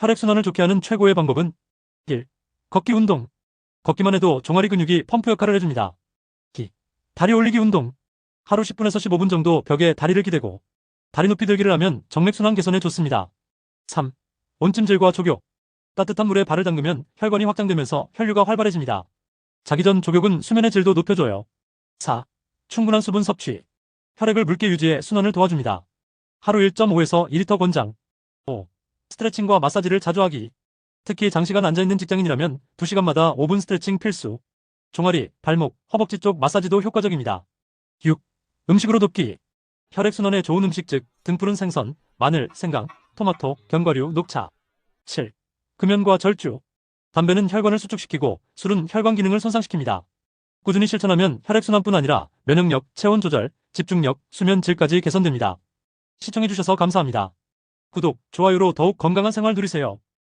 혈액순환을 좋게 하는 최고의 방법은 1. 걷기 운동. 걷기만 해도 종아리 근육이 펌프 역할을 해줍니다. 2. 다리 올리기 운동. 하루 10분에서 15분 정도 벽에 다리를 기대고 다리 높이 들기를 하면 정맥순환 개선에 좋습니다. 3. 온찜질과 족욕. 따뜻한 물에 발을 담그면 혈관이 확장되면서 혈류가 활발해집니다. 자기 전 족욕은 수면의 질도 높여줘요. 4. 충분한 수분 섭취. 혈액을 묽게 유지해 순환을 도와줍니다. 하루 1.5에서 2리터 권장. 5. 스트레칭과 마사지를 자주 하기. 특히 장시간 앉아있는 직장인이라면 2시간마다 5분 스트레칭 필수. 종아리, 발목, 허벅지 쪽 마사지도 효과적입니다. 6. 음식으로 돕기. 혈액순환에 좋은 음식 즉 등푸른 생선, 마늘, 생강, 토마토, 견과류, 녹차. 7. 금연과 절주. 담배는 혈관을 수축시키고 술은 혈관 기능을 손상시킵니다. 꾸준히 실천하면 혈액순환뿐 아니라 면역력, 체온 조절, 집중력, 수면 질까지 개선됩니다. 시청해주셔서 감사합니다. 구독, 좋아요로 더욱 건강한 생활 누리세요.